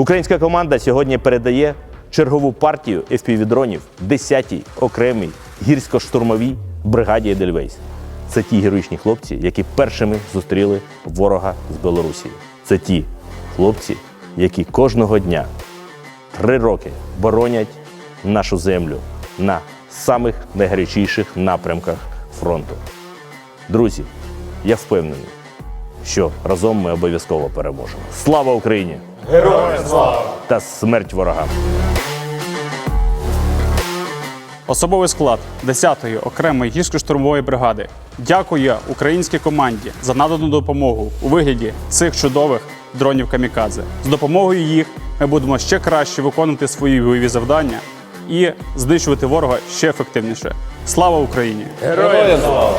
Українська команда сьогодні передає чергову партію FPV-дронів 10-й окремій гірсько-штурмовій бригаді Едельвейс. Це ті героїчні хлопці, які першими зустріли ворога з Білорусі. Це ті хлопці, які кожного дня три роки боронять нашу землю на самих найгарячіших напрямках фронту. Друзі, я впевнений, що разом ми обов'язково переможемо. Слава Україні! Героям слава! Та смерть ворогам! Особовий склад 10-ї окремої гірсько-штурмової бригади дякує українській команді за надану допомогу у вигляді цих чудових дронів камікадзе. З допомогою їх ми будемо ще краще виконувати свої бойові завдання і знищувати ворога ще ефективніше. Слава Україні! Героям слава!